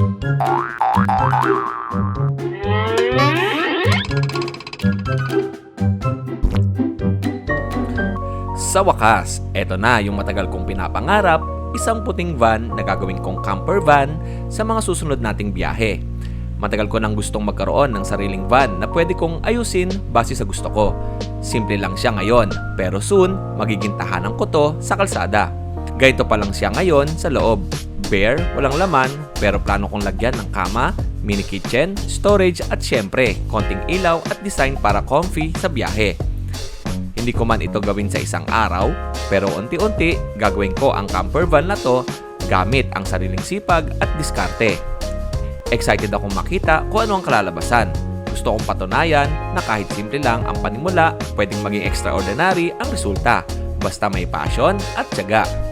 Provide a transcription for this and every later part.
Sa wakas, eto na yung matagal kong pinapangarap, isang puting van na gagawin kong camper van sa mga susunod nating biyahe. Matagal ko nang gustong magkaroon ng sariling van na pwede kong ayusin base sa gusto ko. Simple lang siya ngayon, pero soon, magiging tahanan ko to sa kalsada. Ganito pa lang siya ngayon sa loob. Bare, walang laman, pero plano kong lagyan ng kama, mini kitchen, storage at syempre, konting ilaw at design para comfy sa biyahe. Hindi ko man ito gawin sa isang araw, pero unti-unti gagawin ko ang camper van na to gamit ang sariling sipag at diskarte. Excited akong makita kung ano ang kalalabasan. Gusto kong patunayan na kahit simple lang ang panimula, pwedeng maging extraordinary ang resulta. Basta may passion at tiyaga.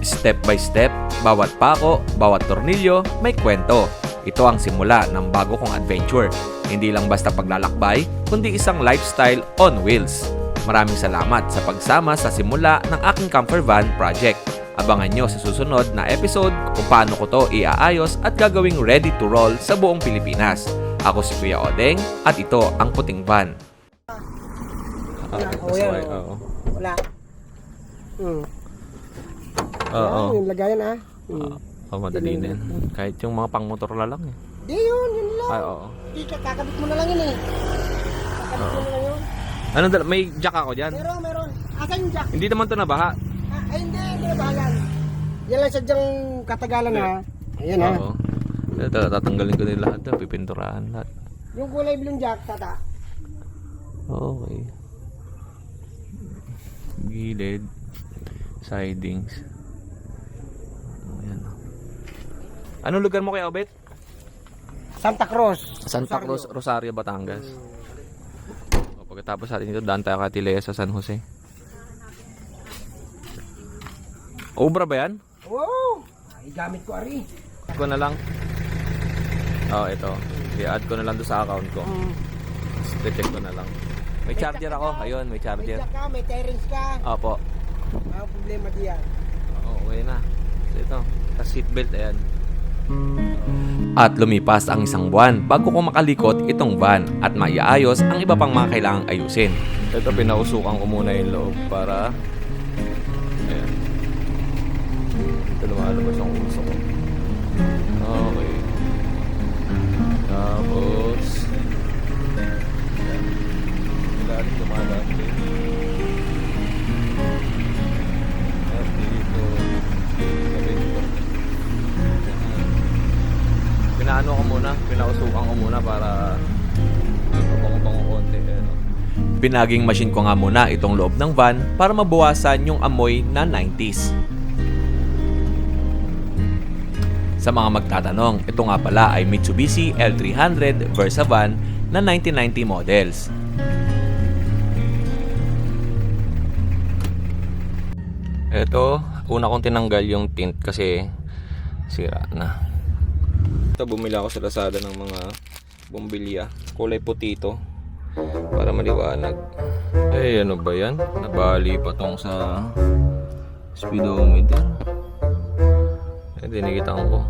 Step by step, bawat pako, bawat tornilyo, may kwento. Ito ang simula ng bago kong adventure. Hindi lang basta paglalakbay, kundi isang lifestyle on wheels. Maraming salamat sa pagsama sa simula ng aking camper van project. Abangan nyo sa susunod na episode kung paano ko to iaayos at gagawing ready to roll sa buong Pilipinas. Ako si Kuya Odeng at ito ang puting van. Oo, yan, oo. Wala. Hmm. Oo. Yan, yung lagayan ah. Hmm. Oh, madali din. Kahit yung mga pangmotor na lang eh. Di yun, yun lang. Ay, oo. Di ka, kakabit mo na lang yun eh. Kakabit mo na lang yun. Ano dala? May jack ako dyan. Meron, meron. Asan yung jack? Hindi naman to nabaha. Ah, ay, hindi, hindi na bahalan. Yan lang sadyang katagalan ha. Ayan ha. Oo. Ito, tatanggalin ko din lahat. to. Pipinturahan lahat. Yung kulay blue jack, tata. Okay. Gilid. Sidings. Ayan. Anong lugar mo kaya, Obet? Santa Cruz. Santa Rosario. Cruz, Rosario, Batangas. O, pagkatapos natin dito, daan tayo kay Tilea sa San Jose. Obra ba yan? Wow! Ay, gamit ko ari. Add ko na lang. Oh, ito. I-add ko na lang doon sa account ko. Hmm. check ko na lang. May charger ako. Ayun, may May charger. jack ka, may terrace ka. Opo. Ang problema diyan. Oo, okay na. So, ito. Sa seatbelt, ayan. At lumipas ang isang buwan bago ko makalikot itong van at maiaayos ang iba pang mga kailangang ayusin. Ito, pinausukan ko muna yung loob para... Ayan. Ito lumalabas ang uso ko. Okay. Tapos... Ayan. Ilalim lumalabas Pinaano ko muna, pinausukan ko muna para mabango-bango konti. Ano. Binaging machine ko nga muna itong loob ng van para mabawasan yung amoy na 90s. Sa mga magtatanong, ito nga pala ay Mitsubishi L300 Versa van na 1990 models. Ito, una kong tinanggal yung tint kasi sira na. Ito, bumili ako sa Lazada ng mga bumbilya. Kulay puti ito. Para maliwanag. Eh, ano ba yan? Nabali pa tong sa speedometer. Eh, dinigitan ko.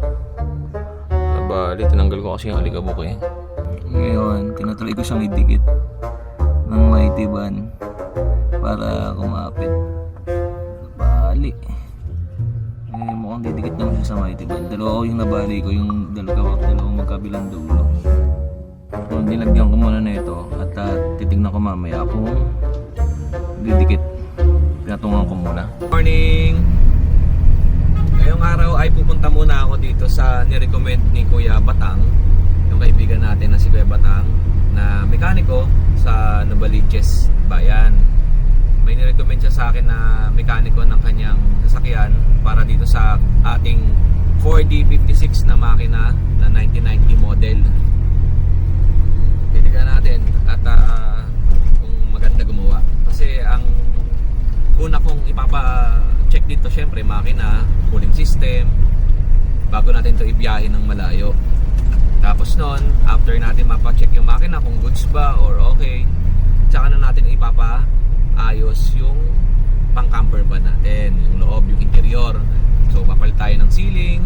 Nabali. Tinanggal ko kasi yung alikabok eh. Ngayon, tinatry ko siyang idikit ng van para kumapit. Nabali. Mukhang didikit naman siya sa mighty van. Dalawa ko yung nabali ko, yung dalawa, dalawang magkabilang dulo. So, nilagyan ko muna na ito at uh, titignan ko mamaya kung didikit. Pinatungan ko muna. Morning! Ngayong araw ay pupunta muna ako dito sa nirecommend ni Kuya Batang, yung kaibigan natin na si Kuya Batang, na mekaniko sa Novaliches Bayan. May nirecommend siya sa akin na mekaniko ng kanyang sasakyan para dito sa ating 4D56 na makina na 1990 model. Titigan natin at ah, kung maganda gumawa. Kasi ang una kong ipapa-check dito syempre makina, cooling system bago natin to ibiyahe ng malayo. Tapos nun, after natin mapa-check yung makina kung goods ba or okay, tsaka na natin ipapa-ayos yung pang-camper ba natin, yung loob, yung interior. So, papalit tayo ng ceiling,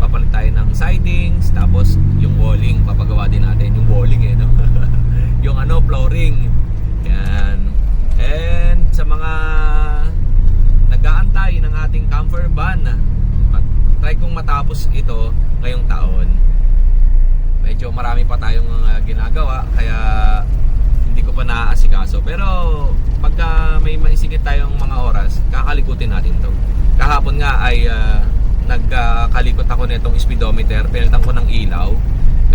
papalit tayo ng sidings, tapos yung walling, papagawa din natin. Yung walling eh, no? yung ano, flooring. Yan. And sa mga nag-aantay ng ating camper van, try kong matapos ito ngayong taon. Medyo marami pa tayong mga ginagawa, kaya ko pa naaasikaso. Pero pagka may maisingit tayong mga oras, kakalikutin natin to. Kahapon nga ay ah, nagkalikot ako nitong speedometer, pinalitan ko ng ilaw.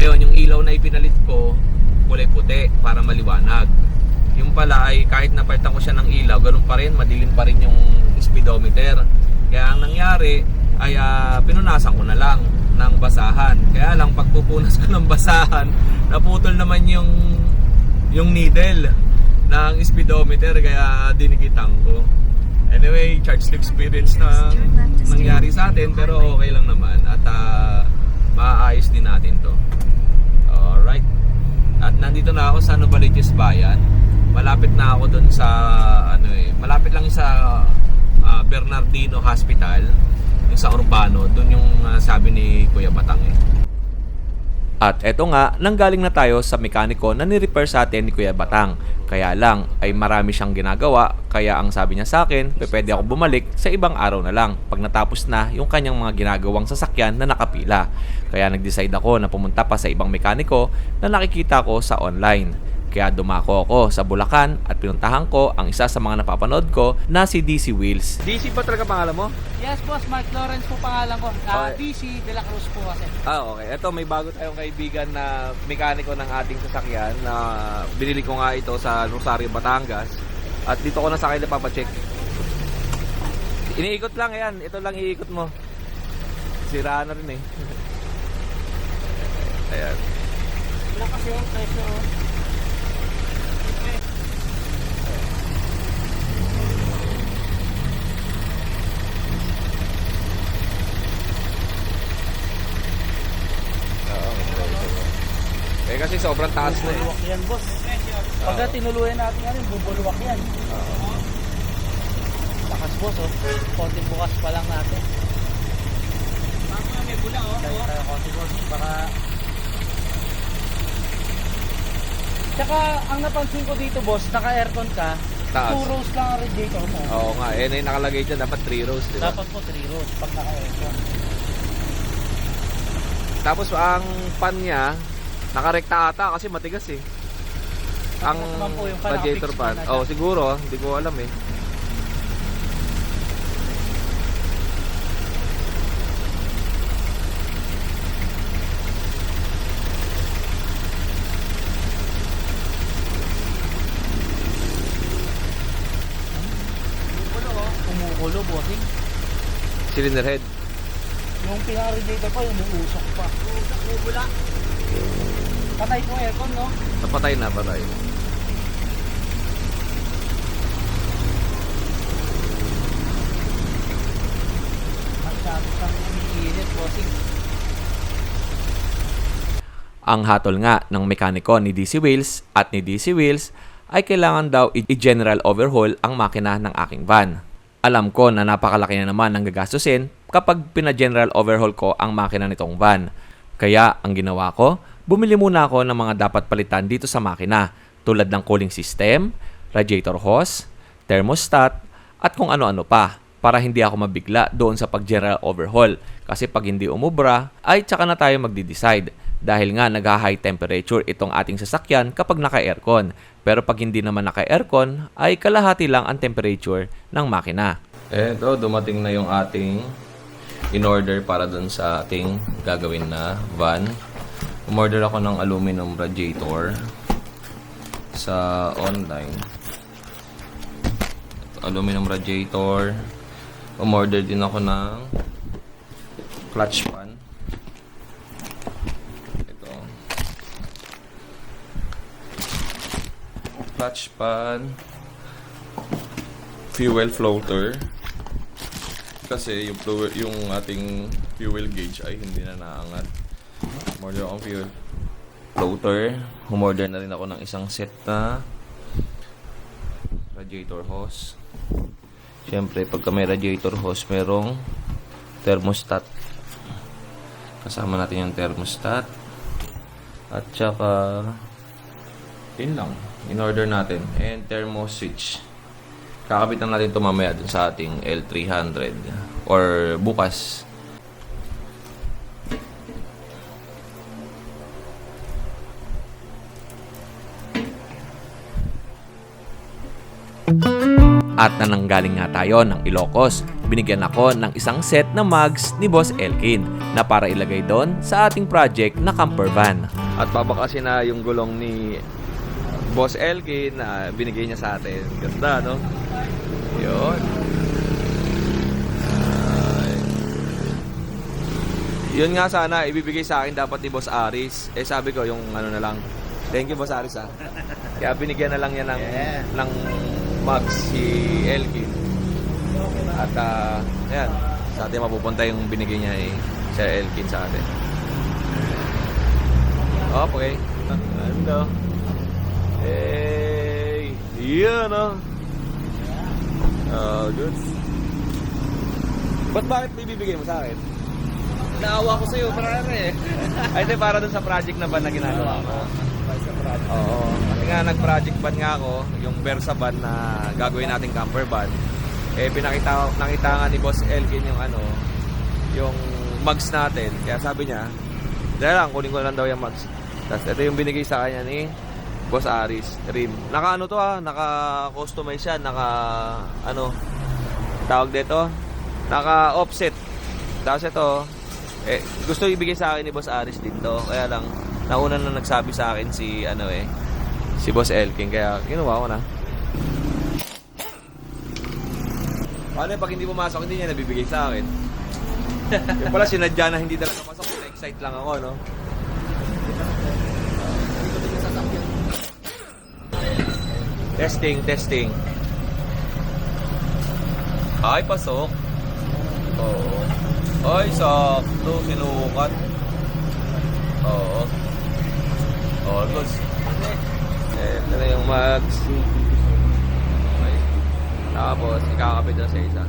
Ngayon, yung ilaw na ipinalit ko, kulay puti para maliwanag. Yung pala ay kahit napalitan ko siya ng ilaw, ganun pa rin, madilim pa rin yung speedometer. Kaya ang nangyari ay ah, pinunasan ko na lang ng basahan. Kaya lang pagpupunas ko ng basahan, naputol naman yung yung needle ng speedometer kaya dinikitan ko. Anyway, charge to experience na nangyari sa atin pero okay lang naman at ah, maaayos din natin to. Alright. At nandito na ako sa Novaliches Bayan. Malapit na ako doon sa ano eh, malapit lang sa ah, Bernardino Hospital, yung sa Urbano, doon yung ah, sabi ni Kuya Batang eh. At eto nga, nanggaling na tayo sa mekaniko na ni-repair sa atin ni Kuya Batang. Kaya lang, ay marami siyang ginagawa, kaya ang sabi niya sa akin, pwede ako bumalik sa ibang araw na lang pag natapos na yung kanyang mga ginagawang sasakyan na nakapila. Kaya nag-decide ako na pumunta pa sa ibang mekaniko na nakikita ko sa online. Kaya dumako ako sa Bulacan at pinuntahan ko ang isa sa mga napapanood ko na si DC Wheels. DC pa talaga pangalan mo? Yes, boss. Mark Lawrence po pangalan ko. Uh, Okay. DC De La Cruz po kasi. Ah, okay. Ito, may bago tayong kaibigan na mekaniko ng ating sasakyan na binili ko nga ito sa Rosario, Batangas. At dito ko na sa kanila papacheck. Iniikot lang yan. Ito lang iikot mo. Sira na rin eh. Ayan. Wala kasi yung presyo. oh. Oo, eh kasi sobrang taas na eh. Bubuluwak yan, boss. Pagka tinuluyan natin yan, bubuluwak yan. Lakas, boss, oh. Konting bukas pa lang natin. Baka may bula, oh. Kaya tayo konti, boss. Baka... Tsaka, ang napansin ko dito, boss, naka-aircon ka, Taas. 2 rows lang ang radiator mo. Oo nga, eh na yung nakalagay dyan, dapat 3 rows, di ba? Dapat po 3 rows pag naka-aircon. Tapos ang pan niya, nakarekta ata kasi matigas eh. Ang radiator pan. Oh, siguro, hindi ko alam eh. Kumukulo, oh. Bossing. Cylinder head. Yung pinaka-radiator pa, yung uusok pa. Uusok, bubula. Patay po aircon, no? Napatay na, patay. Ang hatol nga ng mekaniko ni DC Wheels at ni DC Wheels ay kailangan daw i-general overhaul ang makina ng aking van. Alam ko na napakalaki na naman ang gagastusin kapag pina-general overhaul ko ang makina nitong van. Kaya ang ginawa ko, bumili muna ako ng mga dapat palitan dito sa makina tulad ng cooling system, radiator hose, thermostat, at kung ano-ano pa para hindi ako mabigla doon sa pag-general overhaul. Kasi pag hindi umubra, ay tsaka na tayo magdi-decide. Dahil nga nag-high temperature itong ating sasakyan kapag naka-aircon. Pero pag hindi naman naka-aircon, ay kalahati lang ang temperature ng makina. Eto, dumating na yung ating in-order para dun sa ating gagawin na van. Umorder ako ng aluminum radiator sa online aluminum radiator. Umorder din ako ng clutch pan. Ito. Clutch pan. Fuel floater. Kasi yung fuel, yung ating fuel gauge ay hindi na naangat. Umorder ako ng fuel floater. Umorder na rin ako ng isang set na radiator hose. Siyempre, pagka may radiator hose, merong thermostat. Kasama natin yung thermostat. At saka, yun lang. In order natin. And thermo switch. Kakabit lang natin ito mamaya dun sa ating L300. Or bukas. At nananggaling nga tayo ng Ilocos, binigyan ako ng isang set na mugs ni Boss Elkin na para ilagay doon sa ating project na camper van. At babakasin na yung gulong ni Boss Elkin na binigay niya sa atin. Ganda, no? Yun. Ay. Yun nga sana, ibibigay sa akin dapat ni Boss Aris. Eh sabi ko, yung ano na lang. Thank you, Boss Aris, ah. Kaya binigyan na lang yan ng, ng mugs si Elkin. At ah, ayan, sa atin mapupunta yung binigay niya ni Sir Elkin sa atin. Okay. Ano? Hey! Yan oh! Oh, good. Ba't bakit bibigay mo sa akin? Naawa ko sa'yo, marami eh. Ay, ito para dun sa project na ban na ginagawa ko. Oo. Kasi nga nag-project ban nga ako, yung Versa ban na gagawin nating camper van. Eh, pinakita, nakita nga ni Boss Elkin yung ano, yung mugs natin. Kaya sabi niya, dahil lang, kunin ko lang daw yung mugs. Tapos ito yung binigay sa kanya ni Boss Aris, rim. Naka ano to ah, naka-customize siya, naka ano, tawag dito, naka offset. Tapos ito, eh, gusto ibigay sa akin ni Boss Aris dito. Kaya lang, nauna na nagsabi sa akin si, ano eh, si Boss Elkin. Kaya, ginawa ko na. Paano pag hindi pumasok, hindi niya nabibigay sa akin. Yung pala, sinadya na hindi talaga pasok. Excite lang ako, no? Testing, testing. Ay, pasok. Oo. Ay, sakto. Sinukat. Oo. Oo, guys. Ito na yung mags. Okay. Tapos, ikakapit na sa isa.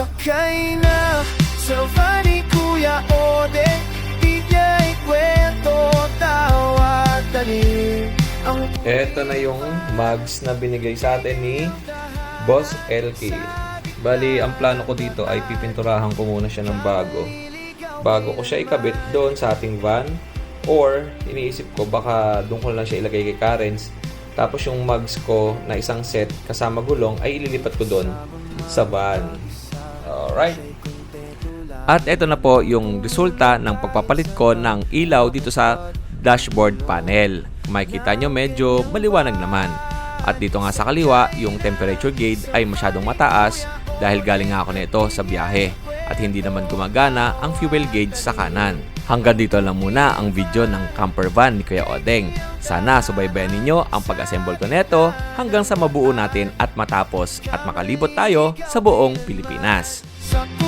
Sakay na sa van ni Kuya Ode Ikwento, tawa, dali Ang Ito na yung mugs na binigay sa atin ni Boss LK. Bali, ang plano ko dito ay pipinturahan ko muna siya ng bago. Bago ko siya ikabit doon sa ating van. Or, iniisip ko baka doon ko lang siya ilagay kay Karen's. Tapos yung mugs ko na isang set kasama gulong ay ililipat ko doon sa van. Alright. At ito na po yung resulta ng pagpapalit ko ng ilaw dito sa dashboard panel. Makikita nyo medyo maliwanag naman. At dito nga sa kaliwa, yung temperature gauge ay masyadong mataas dahil galing nga ako nito sa biyahe. At hindi naman gumagana ang fuel gauge sa kanan. Hanggang dito lang muna ang video ng camper van ni Kuya Odeng. Sana subaybayan ninyo ang pag-assemble ko neto hanggang sa mabuo natin at matapos at makalibot tayo sa buong Pilipinas. sa